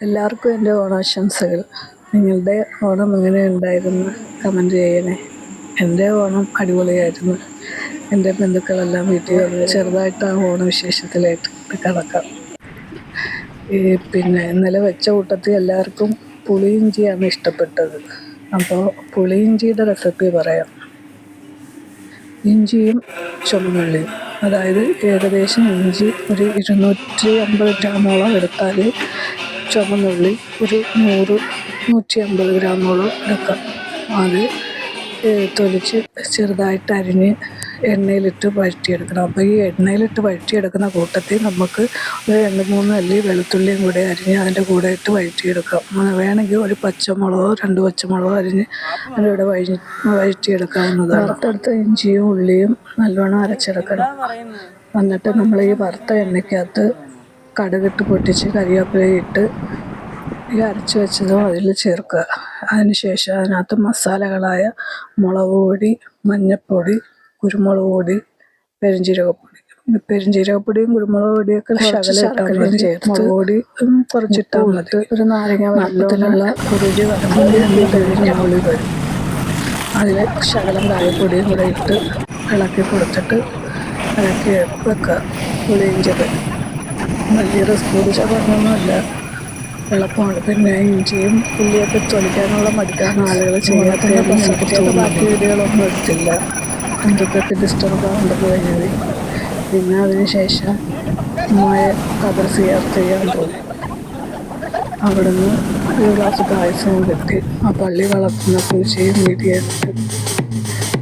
എല്ലാവർക്കും എന്റെ ഓണാശംസകൾ. നിങ്ങളുടെ ഓണം എങ്ങനെ ഉണ്ടായിരുന്നു? കമന്റ് ചെയ്യണേ. എന്റെ ഓണം അടിപൊളിയായിരുന്നു. എന്റെ ബന്ധുക്കളെല്ലാം വീട്ടിൽ വന്ന് ചെറുതായിട്ട് ആ ഓണവിശേഷത്തിലായിട്ട് കടക്കാം. ഈ പിന്നെ ഇന്നലെ വെച്ച കൂട്ടത്തിൽ എല്ലാവർക്കും പുളിയിഞ്ചിയാണ് ഇഷ്ടപ്പെട്ടത്. അപ്പോൾ പുളിയിഞ്ചിയുടെ റെസിപ്പി പറയാം. ഇഞ്ചിയും ചുമന്നുള്ളിയും. അതായത് ഏകദേശം ഇഞ്ചി ഒരു ഇരുന്നൂറ്റി അമ്പത് ഗ്രാമോളം എടുത്താൽ ചുമന്നുള്ളി ഒരു നൂറ് നൂറ്റി അമ്പത് ഗ്രാമോളം എടുക്കാം അത് തൊലിച്ച് ചെറുതായിട്ട് അരിഞ്ഞ് എണ്ണയിലിട്ട് വഴറ്റിയെടുക്കണം. അപ്പോൾ ഈ എണ്ണയിലിട്ട് വഴറ്റിയെടുക്കുന്ന കൂട്ടത്തിൽ നമുക്ക് ഒരു രണ്ട് മൂന്ന് അല്ലി വെളുത്തുള്ളിയും കൂടെ അരിഞ്ഞ് അതിന്റെ കൂടെ ഇട്ട് വഴറ്റിയെടുക്കാം. വേണമെങ്കിൽ ഒരു പച്ചമുളകോ രണ്ട് പച്ചമുളകോ അരിഞ്ഞ് അതിന്റെ കൂടെ വഴി വഴറ്റിയെടുക്കാവുന്നതാണ്. വറുത്തെടുത്ത ഇഞ്ചിയും ഉള്ളിയും നല്ലോണം അരച്ചെടുക്കണം. എന്നിട്ട് നമ്മൾ ഈ വറുത്ത എണ്ണയ്ക്കകത്ത് കടുകിട്ട് പൊട്ടിച്ച് കറിവേപ്പിലയിട്ട് ഈ അരച്ച് വെച്ചതും അതിൽ ചേർക്കുക. അതിനുശേഷം അതിനകത്ത് മസാലകളായ മുളക് പൊടി മഞ്ഞൾപ്പൊടി കുരുമുളക് പൊടി പെരുംജീരകപ്പൊടി പെരുംജീരകപ്പൊടിയും കുരുമുളക് പൊടിയൊക്കെ ശകലം മതി. മുളക് പൊടി കുറച്ചിട്ടാൽ മതി. ഒരു നാരങ്ങ വെള്ളത്തിലുള്ള രുചി വരുമ്പോൾ കഴിഞ്ഞ പുളി വരും അതിൽ ശകലം കായപ്പൊടിയും കൂടെ ഇട്ട് ഇളക്കി കൊടുത്തിട്ട് ഇളക്കി വെക്കുക. പുളിയിഞ്ചത് വലിയ റിസ്ക് പിടിച്ച പണിയൊന്നുമല്ല എളുപ്പമാണ് പിന്നെ ഇഞ്ചിയും ഉള്ളിയൊക്കെ തൊലിക്കാനുള്ള മടിക്കാണ് ആളുകൾ ചെയ്യാത്ത ബാക്കി വീഡിയോകളൊന്നും എടുത്തില്ല. എന്തൊക്കെ ഡിസ്റ്റർബ് ആവേണ്ടത് കഴിഞ്ഞത് പിന്നെ അതിന് ശേഷം മായ കബർ സിയാർത്ത് ചെയ്യാൻ പോയി. അവിടുന്ന് ഒരു ഗ്ലാസ് പായസവും കിട്ടി. ആ പള്ളി വളർത്തുന്ന പൂച്ചയും വീട്ടിയെടുത്ത്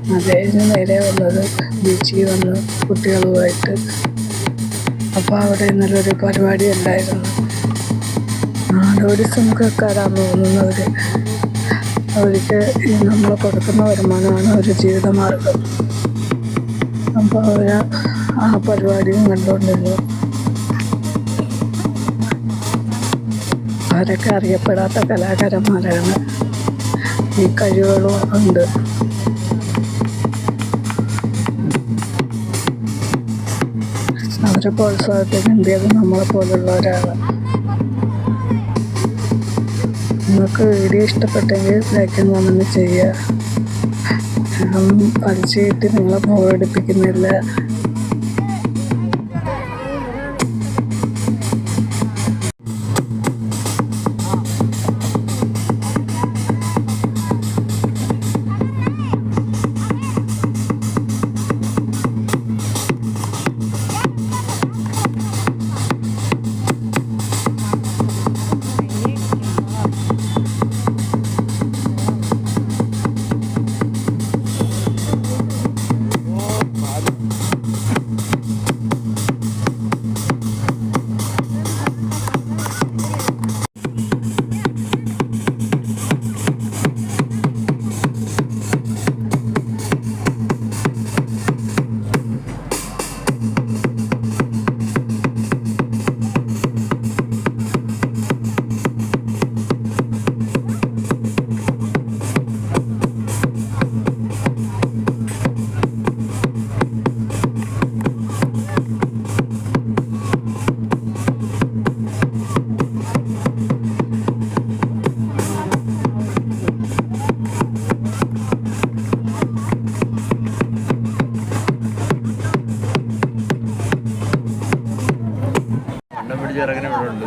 അത് കഴിഞ്ഞ് നേരെ വന്നത് ബീച്ചിൽ വന്ന് കുട്ടികളുമായിട്ട് അപ്പോൾ അവിടെ ഇന്നലൊരു പരിപാടി ഉണ്ടായിരുന്നു. നാടോടി സംഘക്കാരാന്ന് തോന്നുന്നവർ അവർക്ക് നമ്മൾ കൊടുക്കുന്ന വരുമാനമാണ് ഒരു ജീവിതമാർഗം അപ്പോൾ അവർ ആ പരിപാടിയും കണ്ടുകൊണ്ടിരുന്നു അവരൊക്കെ അറിയപ്പെടാത്ത കലാകാരന്മാരാണ്. ഈ കഴിവുകളും ഉണ്ട്. അവരെ പ്രോത്സാഹിപ്പിക്കേണ്ടത് നമ്മളെ പോലുള്ള ഒരാളാണ് നിങ്ങൾക്ക് വീഡിയോ ഇഷ്ടപ്പെട്ടെങ്കിൽ ലൈക്കും കമന്റ് ചെയ്യുക. ഞാൻ പഠിച്ചിട്ട് നിങ്ങളെ ബോറടിപ്പിക്കുന്നില്ല ഇറങ്ങുന്ന ഇവിടെ ഉണ്ട്.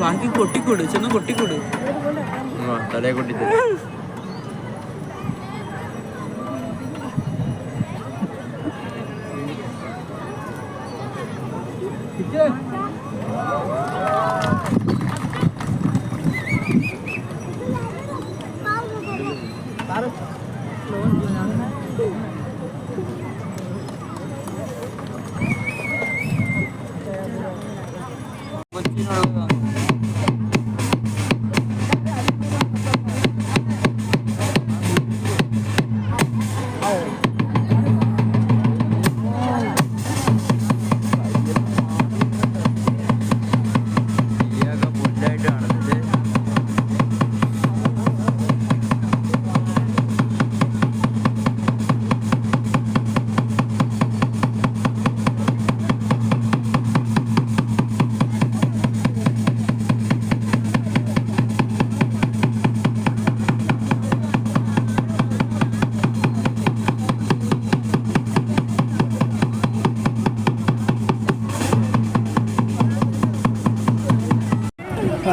ബാക്കി കൊട്ടിക്കൊടു ചെന്ന് കൊട്ടിക്കൊടു. തലേ തലയെ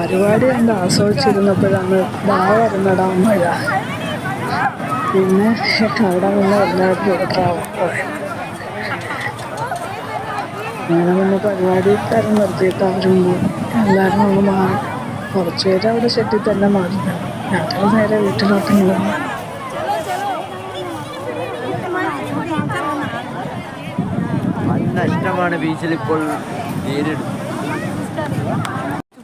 പരിപാടി കണ്ട് ആസ്വദിച്ചിരുന്നപ്പോഴാണ് ദാ വരുന്നടാ മഴ. പിന്നെ അവിടെ നിന്ന് എല്ലാവരും ഓർഡറാവും അങ്ങനെ പിന്നെ പരിപാടിക്കാരൻ നിർത്തിയിട്ട് അവരും എല്ലാവരും ഒന്ന് മാറി. കുറച്ച് പേര് അവിടെ ചെട്ടി തന്നെ മാറി. ഞങ്ങൾ നേരെ വീട്ടിലോട്ട് പോകുന്നു നഷ്ടമാണ് ബീച്ചിൽ ഇപ്പോൾ നേരിടുന്നത്.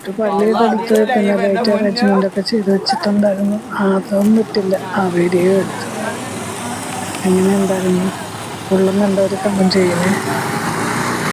ഒരു പള്ളിയുടെ കൊടുത്ത് പിന്നെ ലൈറ്റ് അറേഞ്ച്മെന്റ് ഒക്കെ ചെയ്ത് വെച്ചിട്ടുണ്ടായിരുന്നു. അതൊന്നും പറ്റില്ല. ആ വീഡിയോ എടുത്തു. എങ്ങനെ ഉണ്ടായിരുന്നു ഉള്ളും കണ്ടവർ കമന്റ് ചെയ്യുന്നത്